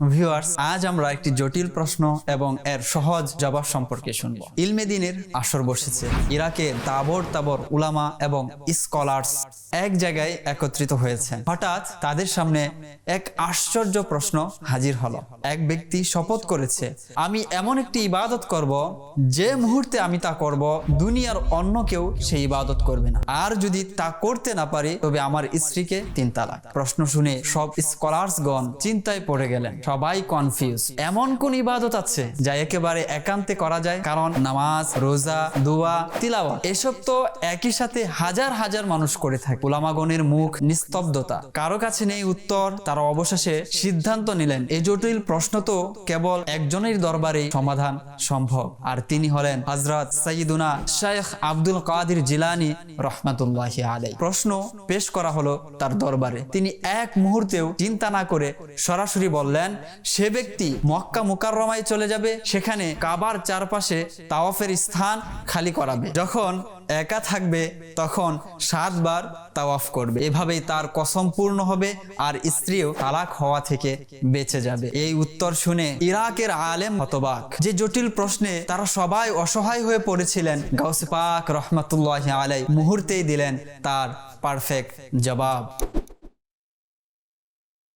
Viewers, আজ আমরা একটি জটিল প্রশ্ন এবং এর সহজ জবাব সম্পর্কে শুনব। ইলমে দিনের আসর বসেছে। ইরাকের তাবর তাবর উলামা এবং স্কলার্স এক জায়গায় একত্রিত হয়েছেন। হঠাৎ তাদের সামনে এক আশ্চর্য প্রশ্ন হাজির হলো। এক ব্যক্তি শপথ করেছে, আমি এমন একটি ইবাদত করব, যে মুহূর্তে আমি তা করব, দুনিয়ার অন্য কেউ সেই ইবাদত করবে না। আর যদি তা করতে না পারি, তবে আমার স্ত্রীকে তিন তালাক। প্রশ্ন শুনে সব স্কলার্সগণ চিন্তায় পড়ে গেলেন। সবাই কনফিউজ এমন কোন ইবাদত আছে যা একেবারে একান্তে করা যায়? কারণ নামাজ, রোজা, দোয়া তিলাওয়া এসব তো একই সাথে হাজার হাজার মানুষ করে থাকে। উলামাগণের মুখ নিস্তব্ধতা। কারও কাছে নেই উত্তর, তারা অবশেষে সিদ্ধান্ত নিলেন। এই জটিল প্রশ্ন তো কেবল একজনের দরবারে সমাধান সম্ভব। আর তিনি হলেন হজরত সঈদুনা শেখ আব্দুল কাদির জিলানি রহমাতুল্লাহ আলাই প্রশ্ন পেশ করা হলো তার দরবারে। তিনি এক মুহূর্তেও চিন্তা না করে সরাসরি বললেন সে ব্যক্তি মক্কা মুকাররমায় চলে যাবে, সেখানে কাবার চারপাশে তাওয়াফের স্থান খালি করাবে। যখন একা থাকবে, তখন সাতবার তাওয়াফ করবে। এভাবেই তার কসম পূর্ণ হবে আর স্ত্রীও তালাক হওয়া থেকে বেঁচে যাবে। এই উত্তর শুনে ইরাকের আলেম হতবাক। যে জটিল প্রশ্নে তারা সবাই অসহায় হয়ে পড়েছিলেন, গাউসে পাক রহমতুল্লাহ আলাই মুহূর্তেই দিলেন তার পারফেক্ট জবাব।